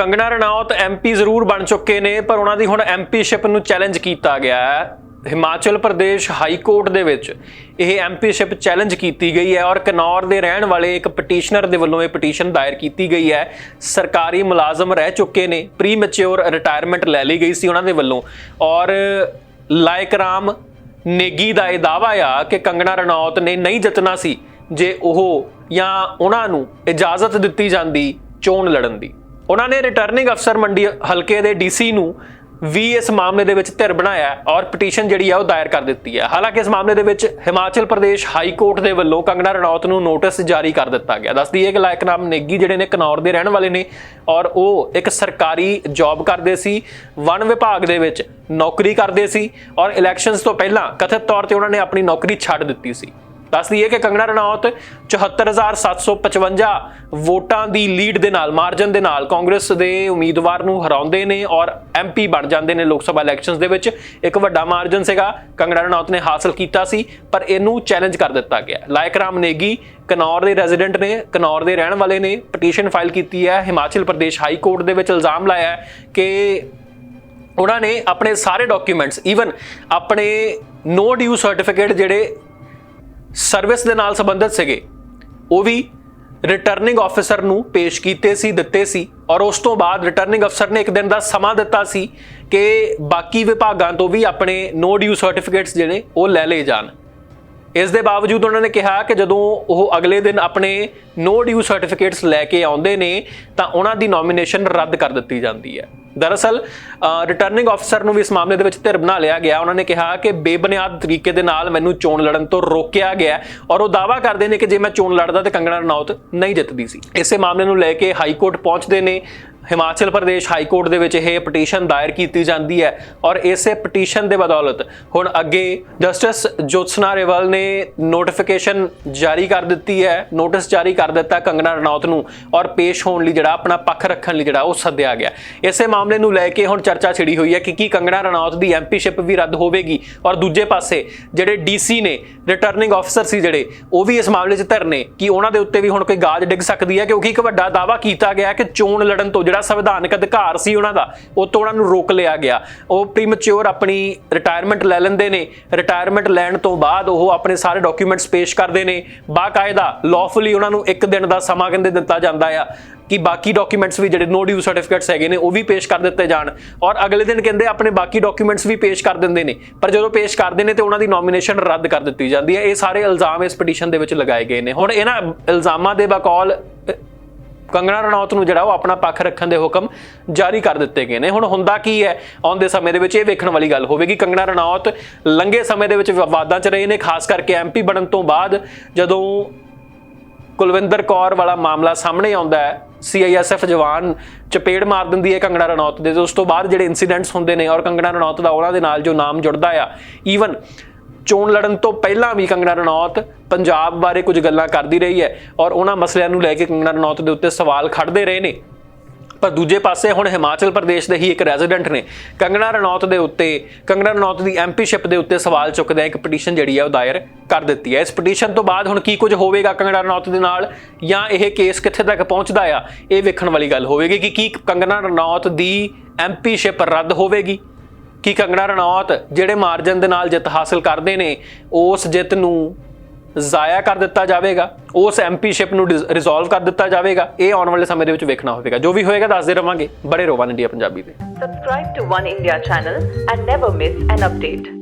ਕੰਗਣਾ Ranaut MP ਜ਼ਰੂਰ ਬਣ ਚੁੱਕੇ ਨੇ, ਪਰ ਉਹਨਾਂ ਦੀ ਹੁਣ ਐਮਪੀਸ਼ਿਪ ਨੂੰ ਚੈਲੰਜ ਕੀਤਾ ਗਿਆ ਹੈ। ਹਿਮਾਚਲ ਪ੍ਰਦੇਸ਼ ਹਾਈ ਕੋਰਟ ਦੇ ਵਿੱਚ ਇਹ ਐਮਪੀਸ਼ਿਪ ਚੈਲੰਜ ਕੀਤੀ ਗਈ ਹੈ ਔਰ ਕਨੌਰ ਦੇ ਰਹਿਣ ਵਾਲੇ ਇੱਕ ਪਟੀਸ਼ਨਰ ਦੇ ਵੱਲੋਂ ਇਹ ਪਟੀਸ਼ਨ ਦਾਇਰ ਕੀਤੀ ਗਈ ਹੈ। ਸਰਕਾਰੀ ਮੁਲਾਜ਼ਮ ਰਹਿ ਚੁੱਕੇ ਨੇ ਪ੍ਰੀ ਮੈਚੁਰ ਰਿਟਾਇਰਮੈਂਟ ਲੈ ਲਈ ਗਈ ਸੀ ਉਹਨਾਂ ਦੇ ਵੱਲੋਂ। ਔਰ ਲਾਇਕ ਰਾਮ ਨੇਗੀ ਦਾ ਇਹ ਦਾਵਾ ਆ ਕਿ ਕੰਗਣਾ ਰਣੌਤ ਨੇ ਨਹੀਂ ਜਿੱਤਣਾ ਸੀ, ਜੇ ਉਹ ਜਾਂ ਉਹਨਾਂ ਨੂੰ ਇਜਾਜ਼ਤ ਦਿੱਤੀ ਜਾਂਦੀ ਚੋਣ ਲੜਨ ਦੀ। ਉਹਨਾਂ ਨੇ ਰਿਟਰਨਿੰਗ ਅਫਸਰ ਮੰਡੀ ਹਲਕੇ ਦੇ ਡੀਸੀ ਨੂੰ ਵੀ ਇਸ ਮਾਮਲੇ ਦੇ ਵਿੱਚ ਧਿਰ ਬਣਾਇਆ ਔਰ ਪਟੀਸ਼ਨ ਜਿਹੜੀ ਆ ਉਹ ਦਾਇਰ ਕਰ ਦਿੱਤੀ ਹੈ। ਹਾਲਾਂਕਿ ਇਸ ਮਾਮਲੇ ਦੇ ਵਿੱਚ ਹਿਮਾਚਲ ਪ੍ਰਦੇਸ਼ ਹਾਈ ਕੋਰਟ ਦੇ ਵੱਲੋਂ ਕੰਗਣਾ ਰਣੌਤ ਨੂੰ ਨੋਟਿਸ ਜਾਰੀ ਕਰ ਦਿੱਤਾ ਗਿਆ। ਦੱਸਦੀ ਹੈ ਕਿ ਲਾਇਕ ਨਾਮ ਨੇਗੀ ਜਿਹੜੇ ਨੇ ਕਨੌਰ ਦੇ ਰਹਿਣ ਵਾਲੇ ਨੇ ਔਰ ਉਹ ਇੱਕ ਸਰਕਾਰੀ ਜੌਬ ਕਰਦੇ ਸੀ, ਵਣ ਵਿਭਾਗ ਦੇ ਵਿੱਚ ਨੌਕਰੀ ਕਰਦੇ ਸੀ ਔਰ ਇਲੈਕਸ਼ਨਸ ਤੋਂ ਪਹਿਲਾਂ ਕਥਿਤ ਤੌਰ ਤੇ ਉਹਨਾਂ ਨੇ ਆਪਣੀ ਨੌਕਰੀ ਛੱਡ ਦਿੱਤੀ ਸੀ। ਦੱਸਦੀ ਹੈ ਕਿ ਕੰਗਣਾ ਰਣੌਤ 74755 ਵੋਟਾਂ ਦੀ ਲੀਡ ਦੇ ਨਾਲ, ਮਾਰਜਨ ਦੇ ਨਾਲ ਕਾਂਗਰਸ ਦੇ ਉਮੀਦਵਾਰ ਨੂੰ ਹਰਾਉਂਦੇ ਨੇ ਔਰ ਐਮਪੀ ਬਣ ਜਾਂਦੇ ਨੇ ਲੋਕ ਸਭਾ ਇਲੈਕਸ਼ਨਸ ਦੇ ਵਿੱਚ। ਇੱਕ ਵੱਡਾ ਮਾਰਜਨ ਸੀਗਾ, ਕੰਗਣਾ ਰਣੌਤ ਨੇ ਹਾਸਲ ਕੀਤਾ ਸੀ, ਪਰ ਇਹਨੂੰ ਚੈਲੰਜ ਕਰ ਦਿੱਤਾ ਗਿਆ। ਲਾਇਕ ਰਾਮ ਨੇਗੀ ਕਨੌਰ ਦੇ ਰੈਜ਼ੀਡੈਂਟ ਨੇ, ਕਨੌਰ ਦੇ ਰਹਿਣ ਵਾਲੇ ਨੇ ਪਟੀਸ਼ਨ ਫਾਈਲ ਕੀਤੀ ਹੈ, ਹਿਮਾਚਲ ਪ੍ਰਦੇਸ਼ ਹਾਈ ਕੋਰਟ ਦੇ ਵਿੱਚ ਇਲਜ਼ਾਮ ਲਾਇਆ ਕਿ ਉਹਨਾਂ ਨੇ ਆਪਣੇ ਸਾਰੇ ਡਾਕੂਮੈਂਟਸ ਈਵਨ ਆਪਣੇ ਨੋ ਡਿਊ ਸਰਟੀਫਿਕੇਟ ਜਿਹੜੇ ਸਰਵਿਸ ਦੇ ਨਾਲ ਸੰਬੰਧਿਤ ਸੀਗੇ। ਉਹ ਵੀ ਰਿਟਰਨਿੰਗ ਆਫੀਸਰ ਨੂੰ ਪੇਸ਼ ਕੀਤੇ ਸੀ, ਦਿੱਤੇ ਸੀ ਔਰ ਉਸ ਤੋਂ ਬਾਅਦ ਰਿਟਰਨਿੰਗ ਅਫਸਰ ਨੇ ਇੱਕ ਦਿਨ ਦਾ ਸਮਾਂ ਦਿੱਤਾ ਸੀ ਕਿ ਬਾਕੀ ਵਿਭਾਗਾਂ ਤੋਂ ਵੀ ਆਪਣੇ ਨੋ ਡਿਊ ਸਰਟੀਫਿਕੇਟਸ ਜਿਹੜੇ ਉਹ ਲੈ ਲਏ ਜਾਣ। ਇਸ ਦੇ ਬਾਵਜੂਦ ਉਹਨਾਂ ਨੇ ਕਿਹਾ ਕਿ ਜਦੋਂ ਉਹ ਅਗਲੇ ਦਿਨ ਆਪਣੇ ਨੋ ਡਿਊ ਸਰਟੀਫਿਕੇਟਸ ਲੈ ਕੇ ਆਉਂਦੇ ਨੇ ਤਾਂ ਉਹਨਾਂ ਦੀ ਨੋਮੀਨੇਸ਼ਨ ਰੱਦ ਕਰ ਦਿੱਤੀ ਜਾਂਦੀ ਹੈ। ਦਰਅਸਲ ਰਿਟਰਨਿੰਗ ਅਫਸਰ ਨੂੰ ਵੀ ਇਸ ਮਾਮਲੇ ਦੇ ਵਿੱਚ ਧਿਰ ਬਣਾ ਲਿਆ ਗਿਆ। ਉਹਨਾਂ ਨੇ ਕਿਹਾ ਕਿ ਬੇਬੁਨਿਆਦ ਤਰੀਕੇ ਦੇ ਨਾਲ ਮੈਨੂੰ ਚੋਣ ਲੜਨ ਤੋਂ ਰੋਕਿਆ ਗਿਆ ਔਰ ਉਹ ਦਾਵਾ ਕਰਦੇ ਨੇ ਕਿ ਜੇ ਮੈਂ ਚੋਣ ਲੜਦਾ ਤੇ ਕੰਗਣਾ ਰਣੌਤ ਨਹੀਂ ਜਿੱਤਦੀ ਸੀ। ਇਸੇ ਮਾਮਲੇ ਨੂੰ ਲੈ ਕੇ ਹਾਈ ਕੋਰਟ ਪਹੁੰਚਦੇ ਨੇ। ਹਿਮਾਚਲ ਪ੍ਰਦੇਸ਼ ਹਾਈ ਕੋਰਟ ਦੇ ਵਿੱਚ ਇਹ ਪਟੀਸ਼ਨ ਦਾਇਰ ਕੀਤੀ ਜਾਂਦੀ ਹੈ ਔਰ ਇਸੇ ਪਟੀਸ਼ਨ ਦੇ ਬਦੌਲਤ ਹੁਣ ਅੱਗੇ ਜਸਟਿਸ ਜੋਤਸਨਾ ਰੇਵਲ ਨੇ ਨੋਟੀਫਿਕੇਸ਼ਨ ਜਾਰੀ ਕਰ ਦਿੱਤੀ ਹੈ ਨੋਟਿਸ ਜਾਰੀ ਕਰ ਦਿੱਤਾ ਕੰਗਨਾ ਰਣੌਤ ਨੂੰ ਔਰ ਪੇਸ਼ ਹੋਣ ਲਈ ਜਿਹੜਾ ਆਪਣਾ ਪੱਖ ਰੱਖਣ ਲਈ ਜਿਹੜਾ ਉਹ ਸੱਦਿਆ ਗਿਆ। ਇਸੇ ਮਾਮਲੇ ਨੂੰ ਲੈ ਕੇ ਹੁਣ ਚਰਚਾ ਛਿੜੀ ਹੋਈ ਹੈ ਕਿ ਕੀ ਕੰਗਨਾ ਰਣੌਤ ਦੀ ਐਮਪੀਸ਼ਿਪ ਵੀ ਰੱਦ ਹੋਵੇਗੀ ਔਰ ਦੂਜੇ ਪਾਸੇ ਜਿਹੜੇ ਡੀਸੀ ਨੇ ਰਿਟਰਨਿੰਗ ਆਫੀਸਰ ਸੀ ਜਿਹੜੇ, ਉਹ ਵੀ ਇਸ ਮਾਮਲੇ 'ਚ ਧਿਰਨੇ, ਕਿ ਉਹਨਾਂ ਦੇ ਉੱਤੇ ਵੀ ਹੁਣ ਕੋਈ ਗਾਜ ਡਿੱਗ ਸਕਦੀ ਹੈ? ਕਿਉਂਕਿ ਇੱਕ ਵੱਡਾ ਦਾਵਾ ਕੀਤਾ ਗਿਆ ਕਿ ਚੋਣ ਲੜਨ ਤੋਂ ਜਿਹੜਾ ਸੰਵਿਧਾਨਕ ਅਧਿਕਾਰ ਸੀ ਉਹਨਾਂ ਦਾ, ਉਹ ਤੋਂ ਉਹਨਾਂ ਨੂੰ ਰੋਕ ਲਿਆ ਗਿਆ। ਉਹ ਪ੍ਰੀਮੈਚੁਰ ਆਪਣੀ ਰਿਟਾਇਰਮੈਂਟ ਲੈ ਲੈਂਦੇ ਨੇ। ਰਿਟਾਇਰਮੈਂਟ ਲੈਣ ਤੋਂ ਬਾਅਦ ਉਹ ਆਪਣੇ ਸਾਰੇ ਡਾਕੂਮੈਂਟਸ ਪੇਸ਼ ਕਰਦੇ ਨੇ। ਬਾਕਾਇਦਾ ਲਾਫੁਲੀ ਉਹਨਾਂ ਨੂੰ ਇੱਕ ਦਿਨ ਦਾ ਸਮਾਂ ਕਹਿੰਦੇ ਦਿੱਤਾ ਜਾਂਦਾ ਆ ਕਿ ਬਾਕੀ ਡਾਕੂਮੈਂਟਸ ਵੀ ਜਿਹੜੇ ਨੋ ਡਿਊ ਸਰਟੀਫਿਕੇਟਸ ਹੈਗੇ ਨੇ, ਉਹ ਵੀ ਪੇਸ਼ ਕਰ ਦਿੱਤੇ ਜਾਣ। ਔਰ ਅਗਲੇ ਦਿਨ ਕਹਿੰਦੇ ਆਪਣੇ ਬਾਕੀ ਡਾਕੂਮੈਂਟਸ ਵੀ ਪੇਸ਼ ਕਰ ਦਿੰਦੇ ਨੇ। ਪਰ ਜਦੋਂ ਪੇਸ਼ ਕਰਦੇ ਨੇ ਤੇ ਉਹਨਾਂ ਦੀ ਨੋਮੀਨੇਸ਼ਨ ਰੱਦ ਕਰ ਦਿੱਤੀ ਜਾਂਦੀ ਹੈ। ਇਹ ਸਾਰੇ ਇਲਜ਼ਾਮ ਇਸ ਪਟੀਸ਼ਨ ਦੇ ਵਿੱਚ ਲਗਾਏ ਗਏ ਨੇ। ਹੁਣ ਇਹਨਾਂ ਇਲਜ਼ਾਮਾਂ ਦੇ ਬਕੌਲ ਕੰਗਣਾ ਰਣੌਤ ਨੂੰ ਜਿਹੜਾ ਉਹ ਆਪਣਾ ਪੱਖ ਰੱਖਣ ਦੇ ਹੁਕਮ ਜਾਰੀ ਕਰ ਦਿੱਤੇ ਗਏ ਨੇ। ਹੁਣ ਹੁੰਦਾ ਕੀ ਹੈ? ਆਉਂਦੇ ਸਮੇਂ ਦੇ ਵਿੱਚ ਇਹ ਵੇਖਣ ਵਾਲੀ ਗੱਲ ਹੋਵੇਗੀ। ਕੰਗਣਾ ਰਣੌਤ ਲੰਗੇ ਸਮੇਂ ਦੇ ਵਿੱਚ ਵਿਵਾਦਾਂ 'ਚ ਰਹੇ ਨੇ, ਖਾਸ ਕਰਕੇ ਐਮਪੀ ਬਣਨ ਤੋਂ ਬਾਅਦ ਜਦੋਂ ਕੁਲਵਿੰਦਰ ਕੌਰ ਵਾਲਾ ਮਾਮਲਾ ਸਾਹਮਣੇ ਆਉਂਦਾ ਹੈ ਸੀਆਈਐਸਐਫ ਜਵਾਨ ਚਪੇੜ ਮਾਰ ਦਿੰਦੀ ਹੈ ਕੰਗਣਾ ਰਣੌਤ ਦੇ। ਤੇ ਉਸ ਤੋਂ ਬਾਅਦ ਜਿਹੜੇ ਇਨਸੀਡੈਂਟਸ ਹੁੰਦੇ ਨੇ ਔਰ ਕੰਗਣਾ ਰਣੌਤ ਦਾ ਉਹਨਾਂ ਦੇ ਨਾਲ ਜੋ ਨਾਮ ਜੁੜਦਾ ਆ ਈਵਨ ਚੋਣ ਲੜਨ ਤੋਂ ਪਹਿਲਾਂ ਵੀ ਕੰਗਣਾ ਰਣੌਤ ਪੰਜਾਬ ਬਾਰੇ ਕੁਝ ਗੱਲਾਂ ਕਰਦੀ ਰਹੀ ਹੈ ਔਰ ਉਹਨਾਂ ਮਸਲਿਆਂ ਨੂੰ ਲੈ ਕੇ ਕੰਗਣਾ ਰਣੌਤ ਦੇ ਉੱਤੇ ਸਵਾਲ ਖੜਦੇ ਰਹੇ ਨੇ। ਪਰ ਦੂਜੇ ਪਾਸੇ ਹੁਣ ਹਿਮਾਚਲ ਪ੍ਰਦੇਸ਼ ਦੇ ਹੀ ਇੱਕ ਰੈਜ਼ੀਡੈਂਟ ਨੇ। ਕੰਗਣਾ ਰਣੌਤ ਦੇ ਉੱਤੇ, ਕੰਗਣਾ ਰਣੌਤ ਦੀ ਐਮਪੀਸ਼ਿਪ ਦੇ ਉੱਤੇ ਸਵਾਲ ਚੁੱਕਦੇ ਇੱਕ ਪਟੀਸ਼ਨ ਜਿਹੜੀ ਹੈ ਉਹ ਦਾਇਰ ਕਰ ਦਿੱਤੀ ਹੈ। ਇਸ ਪਟੀਸ਼ਨ ਤੋਂ ਬਾਅਦ ਹੁਣ ਕੀ ਕੁਝ ਹੋਵੇਗਾ ਕੰਗਣਾ ਰਣੌਤ ਦੇ ਨਾਲ ਜਾਂ ਇਹ ਕੇਸ ਕਿੱਥੇ ਤੱਕ ਪਹੁੰਚਦਾ ਆ, ਇਹ ਵੇਖਣ ਵਾਲੀ ਗੱਲ ਹੋਵੇਗੀ ਕਿ ਕੀ ਕੰਗਣਾ ਰਣੌਤ ਦੀ ਐਮਪੀਸ਼ਿਪ ਰੱਦ ਹੋਵੇਗੀ। ਕਿ ਕੰਗਣਾ ਰਣੌਤ ਜਿਹੜੇ ਮਾਰਜਨ ਦੇ ਨਾਲ ਜਿੱਤ ਹਾਸਲ ਕਰਦੇ ਨੇ, ਉਸ ਜਿੱਤ ਨੂੰ ਜ਼ਾਇਆ ਕਰ ਦਿੱਤਾ ਜਾਵੇਗਾ, ਉਸ ਐਮਪੀਸ਼ਿਪ ਨੂੰ ਰਿਜ਼ੋਲਵ ਕਰ ਦਿੱਤਾ ਜਾਵੇਗਾ, ਇਹ ਆਉਣ ਵਾਲੇ ਸਮੇਂ ਦੇ ਵਿੱਚ ਵੇਖਣਾ ਹੋਵੇਗਾ। ਜੋ ਵੀ ਹੋਏਗਾ ਦੱਸਦੇ ਰਵਾਂਗੇ। ਬੜੇ ਰੋਵਾਨ ਇੰਡੀਆ ਪੰਜਾਬੀ ਦੇ। Subscribe to One India channel and never miss an update.